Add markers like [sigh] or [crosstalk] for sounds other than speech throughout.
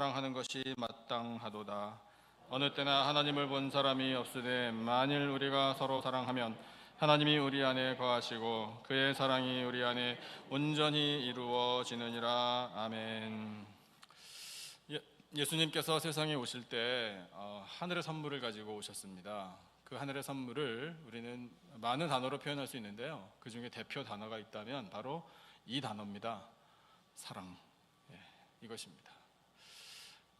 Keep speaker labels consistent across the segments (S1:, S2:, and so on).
S1: 사랑하는 것이 마땅하도다. 어느 때나 하나님을 본 사람이 없으되 만일 우리가 서로 사랑하면 하나님이 우리 안에 거하시고 그의 사랑이 우리 안에 온전히 이루어지느니라. 아멘. 예, 예수님께서 세상에 오실 때 어, 하늘의 선물을 가지고 오셨습니다. 그 하늘의 선물을 우리는 많은 단어로 표현할 수 있는데요. 그 중에 대표 단어가 있다면 바로 이 단어입니다. 사랑. 예, 이것입니다.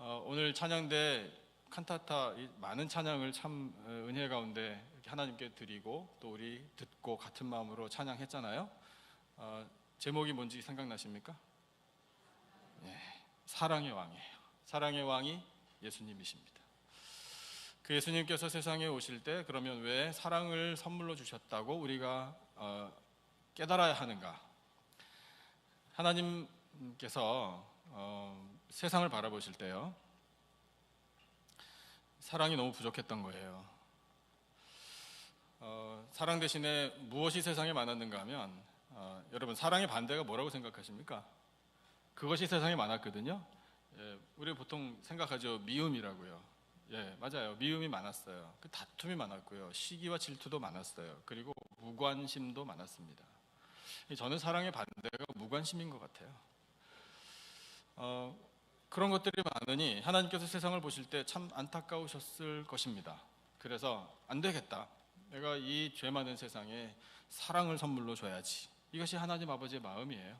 S1: 어, 오늘 찬양대 칸타타 이 많은 찬양을 참 어, 은혜 가운데 하나님께 드리고 또 우리 듣고 같은 마음으로 찬양했잖아요. 어, 제목이 뭔지 생각나십니까? 예, 사랑의 왕이에요. 사랑의 왕이 예수님이십니다. 그 예수님께서 세상에 오실 때 그러면 왜 사랑을 선물로 주셨다고 우리가 어, 깨달아야 하는가? 하나님께서 어, 세상을 바라보실 때요. 사랑이 너무 부족했던 거예요. 어, 사랑 대신에 무엇이 세상에 많았는가 하면 어, 여러분 사랑의 반대가 뭐라고 생각하십니까? 그것이 세상에 많았거든요. 예, 우리 보통 생각하죠 미움이라고요. 예, 맞아요. 미움이 많았어요. 그 다툼이 많았고요. 시기와 질투도 많았어요. 그리고 무관심도 많았습니다. 저는 사랑의 반대가 무관심인 것 같아요. 어, 그런 것들이 많으니 하나님께서 세상을 보실 때 참 안타까우셨을 것입니다. 그래서 안 되겠다. 내가 이 죄 많은 세상에 사랑을 선물로 줘야지. 이것이 하나님 아버지의 마음이에요.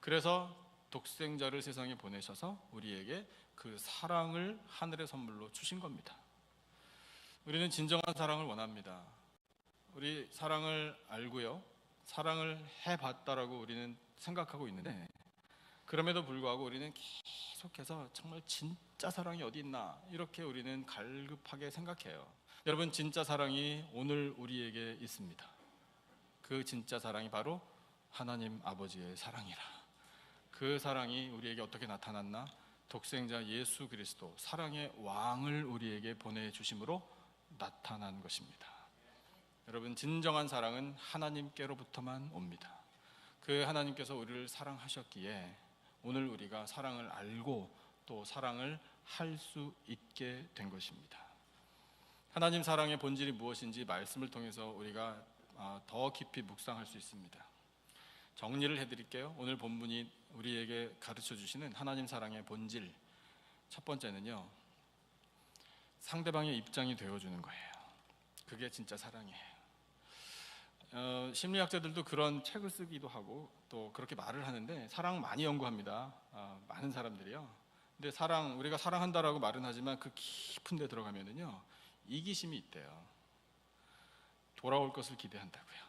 S1: 그래서 독생자를 세상에 보내셔서 우리에게 그 사랑을 하늘의 선물로 주신 겁니다. 우리는 진정한 사랑을 원합니다. 우리 사랑을 알고요. 사랑을 해봤다라고 우리는 생각하고 있는데 그럼에도 불구하고 우리는 계속해서 정말 진짜 사랑이 어디 있나 이렇게 우리는 갈급하게 생각해요. 여러분 진짜 사랑이 오늘 우리에게 있습니다. 그 진짜 사랑이 바로 하나님 아버지의 사랑이라. 그 사랑이 우리에게 어떻게 나타났나? 독생자 예수 그리스도 사랑의 왕을 우리에게 보내 주심으로 나타난 것입니다. 여러분 진정한 사랑은 하나님께로부터만 옵니다. 그 하나님께서 우리를 사랑하셨기에 오늘 우리가 사랑을 알고 또 사랑을 할 수 있게 된 것입니다. 하나님 사랑의 본질이 무엇인지 말씀을 통해서 우리가 아, 더 깊이 묵상할 수 있습니다. 정리를 해드릴게요. 오늘 본문이 우리에게 가르쳐 주시는 하나님 사랑의 본질 첫 번째는요 상대방의 입장이 되어주는 거예요. 그게 진짜 사랑이에요. 어, 심리학자들도 그런 책을 쓰기도 하고 또 그렇게 말을 하는데 사랑 많이 연구합니다. 어, 많은 사람들이요. 근데 사랑 우리가 사랑한다라고 말은 하지만 그 깊은데 들어가면은요 이기심이 있대요. 돌아올 것을 기대한다고요.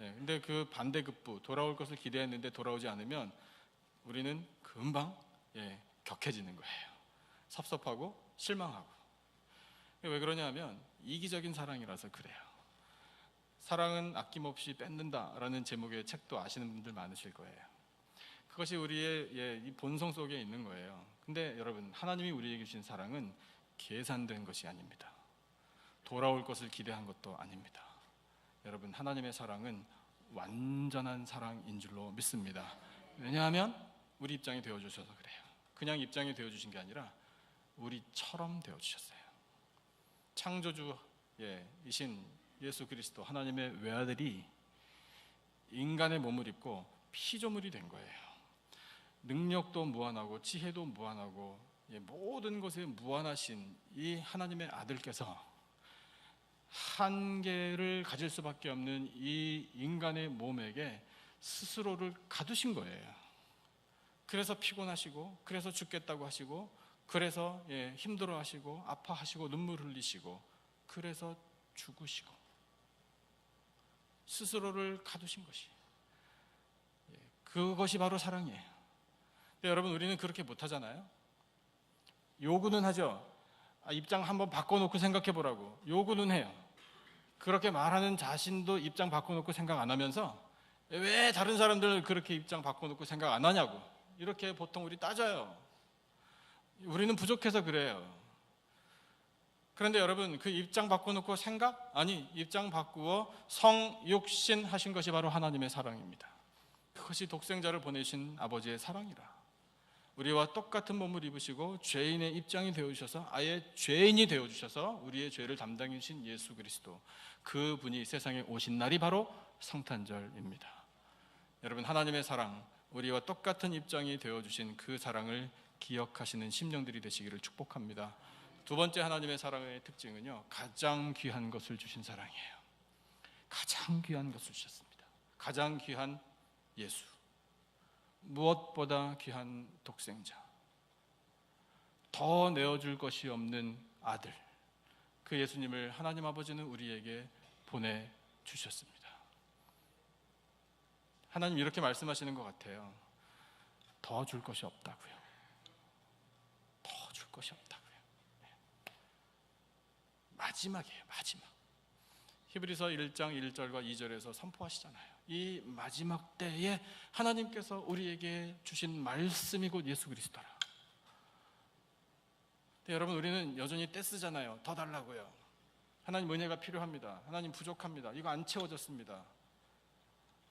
S1: 예, 근데 그 반대급부 돌아올 것을 기대했는데 돌아오지 않으면 우리는 금방 예, 격해지는 거예요. 섭섭하고 실망하고. 왜 그러냐면 이기적인 사랑이라서 그래요. 사랑은 아낌없이 뺏는다라는 제목의 책도 아시는 분들 많으실 거예요. 그것이 우리의 예, 이 본성 속에 있는 거예요. 근데 여러분 하나님이 우리에게 주신 사랑은 계산된 것이 아닙니다. 돌아올 것을 기대한 것도 아닙니다. 여러분 하나님의 사랑은 완전한 사랑인 줄로 믿습니다. 왜냐하면 우리 입장이 되어 주셔서 그래요. 그냥 입장이 되어 주신 게 아니라 우리처럼 되어 주셨어요. 창조주 예, 이신 예수 그리스도 하나님의 외아들이 인간의 몸을 입고 피조물이 된 거예요. 능력도 무한하고 지혜도 무한하고 예, 모든 것에 무한하신 이 하나님의 아들께서 한계를 가질 수밖에 없는 이 인간의 몸에게 스스로를 가두신 거예요. 그래서 피곤하시고, 그래서 죽겠다고 하시고, 그래서 예, 힘들어하시고, 아파하시고, 눈물 흘리시고, 그래서 죽으시고, 스스로를 가두신 것이. 예, 그것이 바로 사랑이에요. 근데 여러분, 우리는 그렇게 못하잖아요. 요구는 하죠. 아, 입장 한번 바꿔놓고 생각해 보라고. 요구는 해요. 그렇게 말하는 자신도 입장 바꿔놓고 생각 안 하면서 왜 다른 사람들 그렇게 입장 바꿔놓고 생각 안 하냐고. 이렇게 보통 우리 따져요. 우리는 부족해서 그래요. 그런데 여러분 그 입장 바꿔놓고 생각? 아니 입장 바꾸어 성육신 하신 것이 바로 하나님의 사랑입니다. 그것이 독생자를 보내신 아버지의 사랑이라. 우리와 똑같은 몸을 입으시고 죄인의 입장이 되어 주셔서 아예 죄인이 되어 주셔서 우리의 죄를 담당해 주신 예수 그리스도 그분이 세상에 오신 날이 바로 성탄절입니다. 여러분 하나님의 사랑 우리와 똑같은 입장이 되어 주신 그 사랑을 기억하시는 심령들이 되시기를 축복합니다. 두 번째 하나님의 사랑의 특징은요. 가장 귀한 것을 주신 사랑이에요. 가장 귀한 것을 주셨습니다. 가장 귀한 예수. 무엇보다 귀한 독생자. 더 내어줄 것이 없는 아들. 그 예수님을 하나님 아버지는 우리에게 보내 주셨습니다. 하나님 이렇게 말씀하시는 것 같아요. 더 줄 것이 없다고요. 더 줄 것이. 네. 마지막이에요, 마지막. 히브리서 1장 1절과 2절에서 선포하시잖아요. 이 마지막 때에 하나님께서 우리에게 주신 말씀이 곧 예수 그리스도라. 여러분 우리는 여전히 떼쓰잖아요. 더 달라고요. 하나님 은혜가 필요합니다. 하나님 부족합니다. 이거 안 채워졌습니다.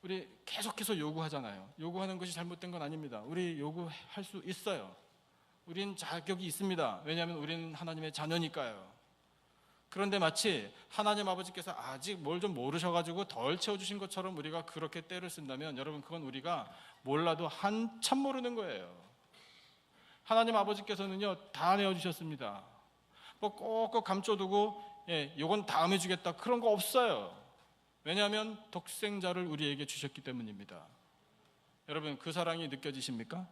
S1: 우리 계속해서 요구하잖아요. 요구하는 것이 잘못된 건 아닙니다. 우리 요구할 수 있어요. 우린 자격이 있습니다. 왜냐하면 우리는 하나님의 자녀니까요. 그런데 마치 하나님 아버지께서 아직 뭘 좀 모르셔가지고 덜 채워주신 것처럼 우리가 그렇게 때를 쓴다면 여러분 그건 우리가 몰라도 한참 모르는 거예요. 하나님 아버지께서는요 다 내어주셨습니다. 뭐 꼭꼭 감춰두고 예, 요건 다음에 주겠다 그런 거 없어요. 왜냐하면 독생자를 우리에게 주셨기 때문입니다. 여러분 그 사랑이 느껴지십니까?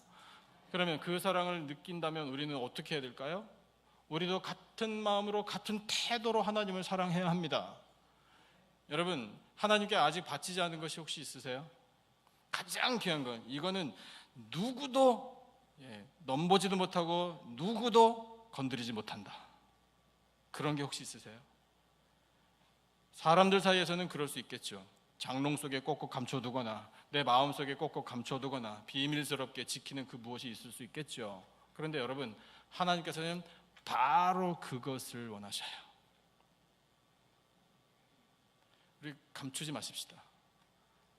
S1: 그러면 그 사랑을 느낀다면 우리는 어떻게 해야 될까요? 우리도 같은 마음으로 같은 태도로 하나님을 사랑해야 합니다. 여러분 하나님께 아직 바치지 않은 것이 혹시 있으세요? 가장 귀한 건 이거는 누구도 예, 넘보지도 못하고 누구도 건드리지 못한다. 그런 게 혹시 있으세요? 사람들 사이에서는 그럴 수 있겠죠. 장롱 속에 꼭꼭 감춰두거나 내 마음 속에 꼭꼭 감춰두거나 비밀스럽게 지키는 그 무엇이 있을 수 있겠죠. 그런데 여러분 하나님께서는 바로 그것을 원하셔요. 우리 감추지 마십시다.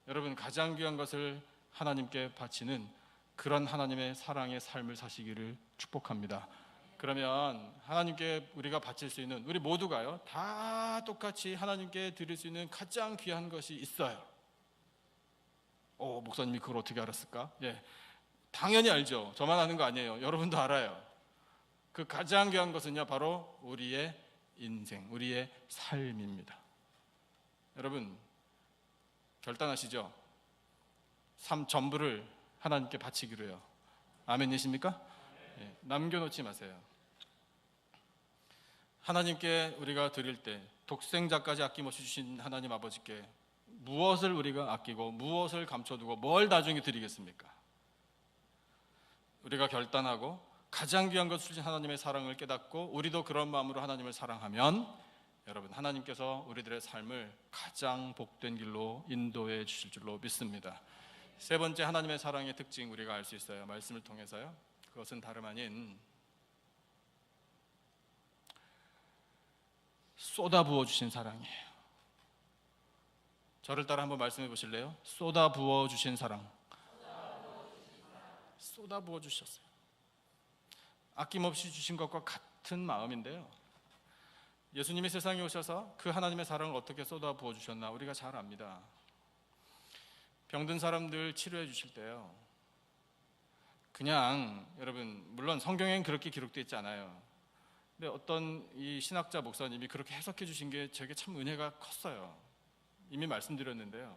S1: 여러분 가장 귀한 것을 하나님께 바치는 그런 하나님의 사랑의 삶을 사시기를 축복합니다. 그러면 하나님께 우리가 바칠 수 있는 우리 모두가요 다 똑같이 하나님께 드릴 수 있는 가장 귀한 것이 있어요. 오 목사님이 그걸 어떻게 알았을까? 예, 당연히 알죠. 저만 아는 거 아니에요. 여러분도 알아요. 그 가장 귀한 것은요 바로 우리의 인생, 우리의 삶입니다. 여러분 결단하시죠. 삶 전부를 하나님께 바치기로요. 아멘이십니까? 예, 남겨놓지 마세요. 하나님께 우리가 드릴 때 독생자까지 아낌없이 주신 하나님 아버지께 무엇을 우리가 아끼고 무엇을 감춰두고 뭘 나중에 드리겠습니까? 우리가 결단하고 가장 귀한 것을 하나님의 사랑을 깨닫고 우리도 그런 마음으로 하나님을 사랑하면 여러분 하나님께서 우리들의 삶을 가장 복된 길로 인도해 주실 줄로 믿습니다. 세 번째 하나님의 사랑의 특징 우리가 알 수 있어요. 말씀을 통해서요. 그것은 다름 아닌 쏟아부어 주신 사랑이에요. 저를 따라 한번 말씀해 보실래요? 쏟아부어 주신 사랑. 쏟아부어 주셨어요. 아낌없이 주신 것과 같은 마음인데요. 예수님이 세상에 오셔서 그 하나님의 사랑을 어떻게 쏟아 부어 주셨나 우리가 잘 압니다. 병든 사람들 치료해 주실 때요. 그냥 여러분 물론 성경엔 그렇게 기록되어 있지 않아요. 근데 어떤 이 신학자 목사님이 그렇게 해석해 주신 게 저게 참 은혜가 컸어요. 이미 말씀드렸는데요.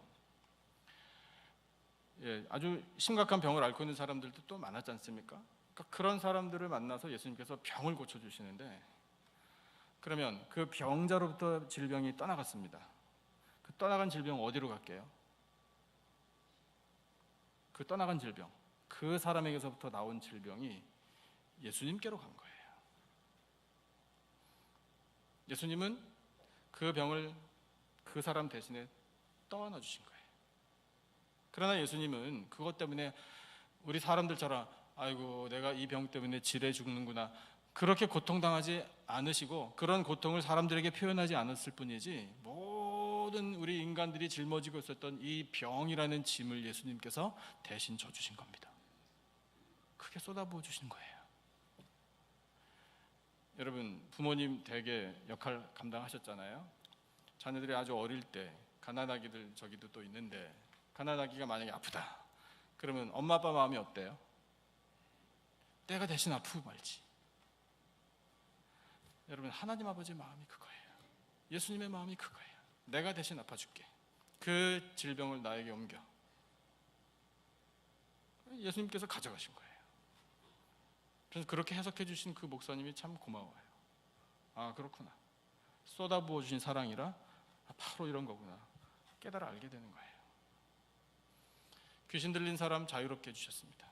S1: 예, 아주 심각한 병을 앓고 있는 사람들도 또 많았지 않습니까? 그러니까 그런 사람들을 만나서 예수님께서 병을 고쳐 주시는데 그러면 그 병자로부터 질병이 떠나갔습니다. 그 떠나간 질병 어디로 갈게요? 그 떠나간 질병, 그 사람에게서부터 나온 질병이 예수님께로 간 거예요. 예수님은 그 병을 그 사람 대신에 떠안아 주신 거예요. 그러나 예수님은 그것 때문에 우리 사람들처럼 아이고 내가 이 병 때문에 지레 죽는구나 그렇게 고통당하지 않으시고 그런 고통을 사람들에게 표현하지 않았을 뿐이지 모든 우리 인간들이 짊어지고 있었던 이 병이라는 짐을 예수님께서 대신 져주신 겁니다. 크게 쏟아부어 주신 거예요. 여러분 부모님 대개 역할 감당하셨잖아요. 자녀들이 아주 어릴 때 가난아기들 저기도 또 있는데 가난아기가 만약에 아프다. 그러면 엄마 아빠 마음이 어때요? 때가 대신 아프고 말지. 여러분 하나님 아버지 마음이 그거예요. 예수님의 마음이 그거예요. 내가 대신 아파줄게. 그 질병을 나에게 옮겨. 예수님께서 가져가신 거예요. 그래서 그렇게 해석해 주신 그 목사님이 참 고마워요. 아 그렇구나. 쏟아부어 주신 사랑이라 아, 바로 이런 거구나. 깨달아 알게 되는 거예요. 귀신 들린 사람 자유롭게 해주셨습니다.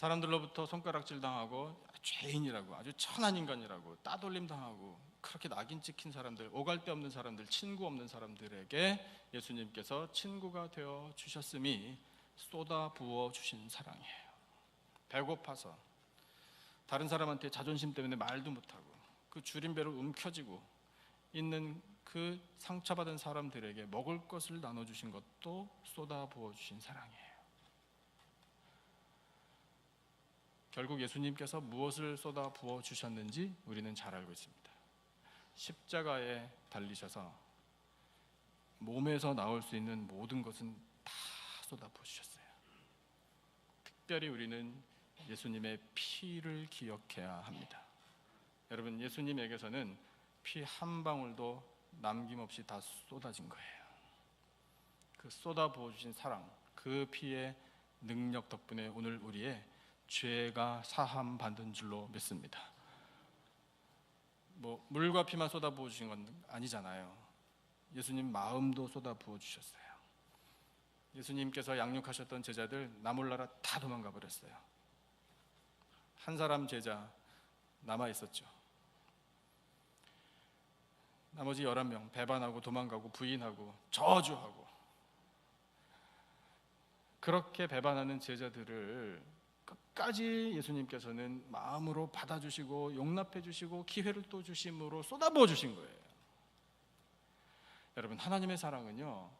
S1: 사람들로부터 손가락질 당하고 죄인이라고 아주 천한 인간이라고 따돌림 당하고 그렇게 낙인 찍힌 사람들 오갈 데 없는 사람들 친구 없는 사람들에게 예수님께서 친구가 되어 주셨음이 쏟아 부어 주신 사랑이에요. 배고파서 다른 사람한테 자존심 때문에 말도 못하고 그 줄임배로 움켜쥐고 있는 그 상처받은 사람들에게 먹을 것을 나눠 주신 것도 쏟아 부어 주신 사랑이에요. 결국 예수님께서 무엇을 쏟아 부어 주셨는지 우리는 잘 알고 있습니다. 십자가에 달리셔서 몸에서 나올 수 있는 모든 것은 다 쏟아 부어 주셨어요. 특별히 우리는 예수님의 피를 기억해야 합니다. 여러분 예수님에게서는 피 한 방울도 남김없이 다 쏟아진 거예요. 그 쏟아 부어 주신 사랑, 그 피의 능력 덕분에 오늘 우리의 죄가 사함 받은 줄로 믿습니다. 뭐 물과 피만 쏟아 부어 주신 건 아니잖아요. 예수님 마음도 쏟아 부어 주셨어요. 예수님께서 양육하셨던 제자들 나 몰라라 다 도망가 버렸어요. 한 사람 제자 남아 있었죠. 나머지 11명 배반하고 도망가고 부인하고 저주하고 그렇게 배반하는 제자들을 끝 까지 예수님께서는 마음으로 받아주시고 용납해 주시고 기회를 또 주심으로 쏟아부어 주신 거예요. 여러분 하나님의 사랑은요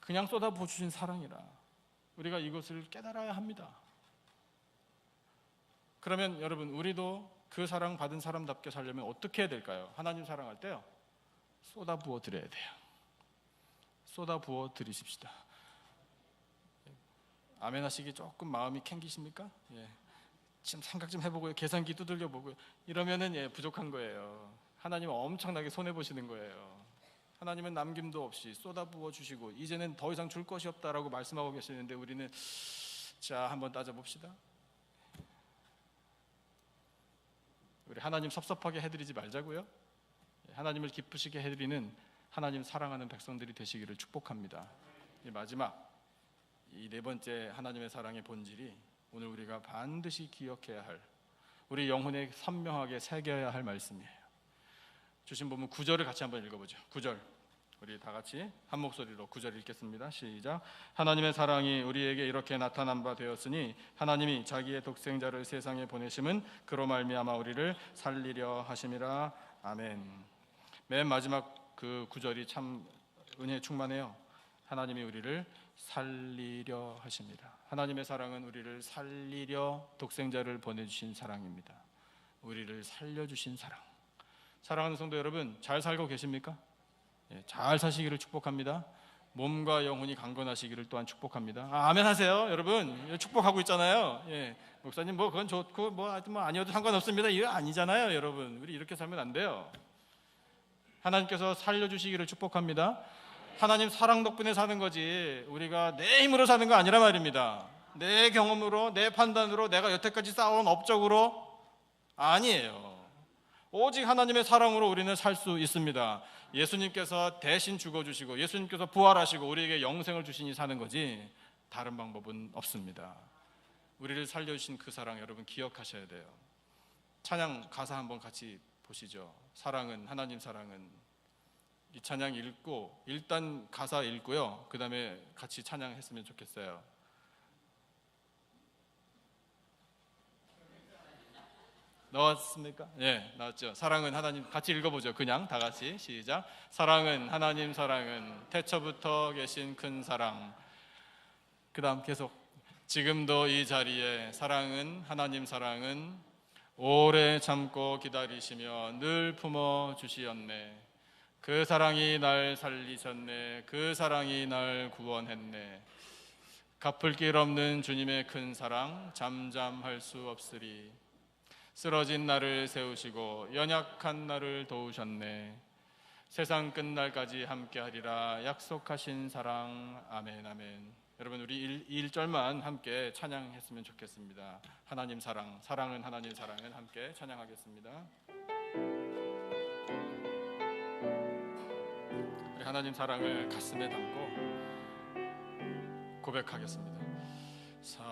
S1: 그냥 쏟아부어 주신 사랑이라 우리가 이것을 깨달아야 합니다. 그러면 여러분 우리도 그 사랑 받은 사람답게 살려면 어떻게 해야 될까요? 하나님 사랑할 때요 쏟아부어 드려야 돼요. 쏟아부어 드리십시다. 아멘 하시기 조금 마음이 캥기십니까? 예. 지금 생각 좀 해보고요. 계산기 두들겨 보고요. 이러면은 예, 부족한 거예요. 하나님은 엄청나게 손해 보시는 거예요. 하나님은 남김도 없이 쏟아부어 주시고 이제는 더 이상 줄 것이 없다라고 말씀하고 계시는데 우리는 자 한번 따져 봅시다. 우리 하나님 섭섭하게 해드리지 말자고요. 예, 하나님을 기쁘시게 해드리는 하나님 사랑하는 백성들이 되시기를 축복합니다. 이 마지막 이 네 번째 하나님의 사랑의 본질이 오늘 우리가 반드시 기억해야 할 우리 영혼에 선명하게 새겨야 할 말씀이에요. 주신 본문 9절을 같이 한번 읽어보죠. 9절 우리 다 같이 한 목소리로 9절 읽겠습니다. 시작. 하나님의 사랑이 우리에게 이렇게 나타난 바 되었으니 하나님이 자기의 독생자를 세상에 보내심은 그로 말미암아 우리를 살리려 하심이라. 아멘. 맨 마지막 그 9절이 참 은혜 충만해요. 하나님이 우리를 살리려 하십니다. 하나님의 사랑은 우리를 살리려 독생자를 보내주신 사랑입니다. 우리를 살려주신 사랑. 사랑하는 성도 여러분, 잘 살고 계십니까? 예, 잘 사시기를 축복합니다. 몸과 영혼이 강건하시기를 또한 축복합니다. 아, 아멘 하세요, 여러분. 예, 축복하고 있잖아요. 예, 목사님 뭐 그건 좋고 뭐 하여튼 뭐 아니어도 상관없습니다. 이거 아니잖아요, 여러분. 우리 이렇게 살면 안 돼요. 하나님께서 살려주시기를 축복합니다. 하나님 사랑 덕분에 사는 거지 우리가 내 힘으로 사는 거 아니라 말입니다. 내 경험으로 내 판단으로 내가 여태까지 쌓아온 업적으로 아니에요. 오직 하나님의 사랑으로 우리는 살 수 있습니다. 예수님께서 대신 죽어주시고 예수님께서 부활하시고 우리에게 영생을 주시니 사는 거지 다른 방법은 없습니다. 우리를 살려주신 그 사랑 여러분 기억하셔야 돼요. 찬양 가사 한번 같이 보시죠. 사랑은 하나님 사랑은 이 찬양 읽고 일단 가사 읽고요. 그 다음에 같이 찬양했으면 좋겠어요. 나왔습니까? 예, 나왔죠. 사랑은 하나님 같이 읽어보죠. 그냥 다 같이 시작. 사랑은 하나님 사랑은 태초부터 계신 큰 사랑. 그다음 계속 지금도 이 자리에 사랑은 하나님 사랑은 오래 참고 기다리시며 늘 품어 주시었네. 그 사랑이 날 살리셨네. 그 사랑이 날 구원했네. 갚을 길 없는 주님의 큰 사랑 잠잠할 수 없으리. 쓰러진 나를 세우시고 연약한 나를 도우셨네. 세상 끝날까지 함께하리라 약속하신 사랑 아멘 아멘. 여러분 우리 1, 절만 함께 찬양했으면 좋겠습니다. 하나님 사랑, 사랑은 하나님 사랑은 함께 찬양하겠습니다. 하나님 사랑을 가슴에 담고 고백하겠습니다. 사랑은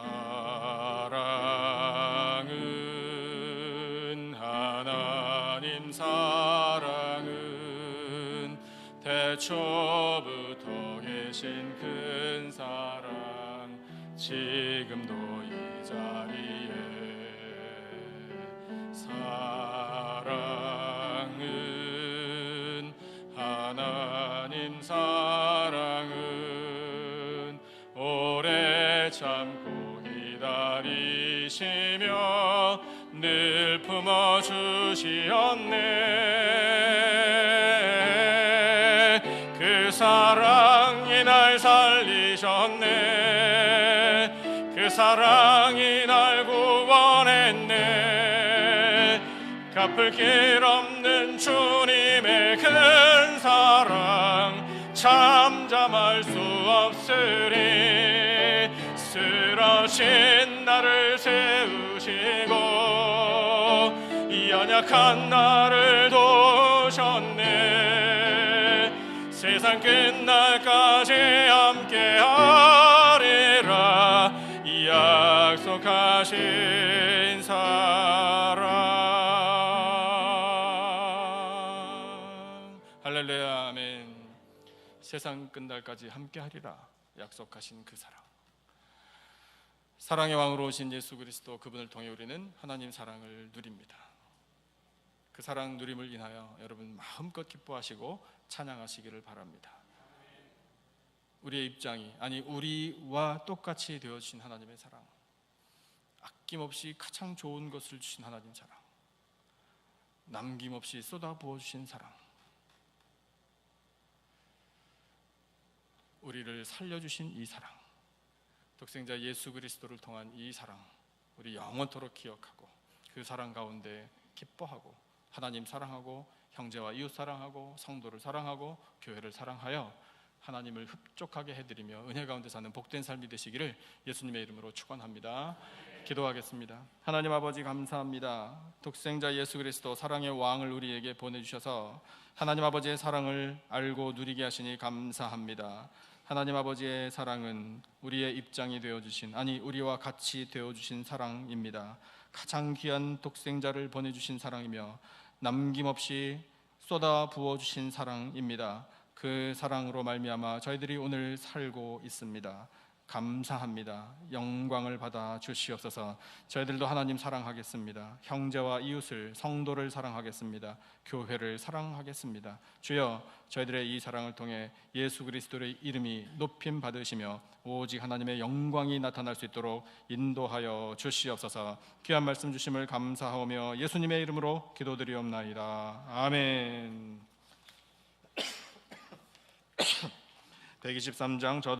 S1: 하나님 사랑은 대초부터 계신 큰 사랑 지금도 이 자리에 품어 주시었네. 그 사랑이 날 살리셨네. 그 사랑이 날 구원했네. 갚을 길 없는 주님의 큰 사랑 잠잠할 수 없으리 쓰러진 나를 세우시고 연약한 나를 도우셨네. 세상 끝날까지 함께하리라. 약속하신 사랑. 할렐루야 아멘. 세상 끝날까지 함께하리라. 약속하신 그 사랑. 사랑의 왕으로 오신 예수 그리스도 그분을 통해 우리는 하나님 사랑을 누립니다 그 사랑 누림을 인하여 여러분 마음껏 기뻐하시고 찬양하시기를 바랍니다. 우리의 입장이 아니 우리와 똑같이 되어 주신 하나님의 사랑 아낌없이 가장 좋은 것을 주신 하나님 사랑 남김없이 쏟아 부어 주신 사랑 우리를 살려 주신 이 사랑 독생자 예수 그리스도를 통한 이 사랑 우리 영원토록 기억하고 그 사랑 가운데 기뻐하고 하나님 사랑하고 형제와 이웃 사랑하고 성도를 사랑하고 교회를 사랑하여 하나님을 흡족하게 해드리며 은혜 가운데 사는 복된 삶이 되시기를 예수님의 이름으로 축원합니다. 기도하겠습니다. 하나님 아버지 감사합니다. 독생자 예수 그리스도 사랑의 왕을 우리에게 보내주셔서 하나님 아버지의 사랑을 알고 누리게 하시니 감사합니다. 하나님 아버지의 사랑은 우리의 입장이 되어 주신 아니 우리와 같이 되어 주신 사랑입니다. 가장 귀한 독생자를 보내 주신 사랑이며 남김없이 쏟아 부어 주신 사랑입니다. 그 사랑으로 말미암아 저희들이 오늘 살고 있습니다. 감사합니다. 영광을 받아 주시옵소서. 저희들도 하나님 사랑하겠습니다. 형제와 이웃을 성도를 사랑하겠습니다. 교회를 사랑하겠습니다. 주여 저희들의 이 사랑을 통해 예수 그리스도의 이름이 높임 받으시며 오직 하나님의 영광이 나타날 수 있도록 인도하여 주시옵소서. 귀한 말씀 주심을 감사하며 예수님의 이름으로 기도드리옵나이다. 아멘. [coughs] 123장 저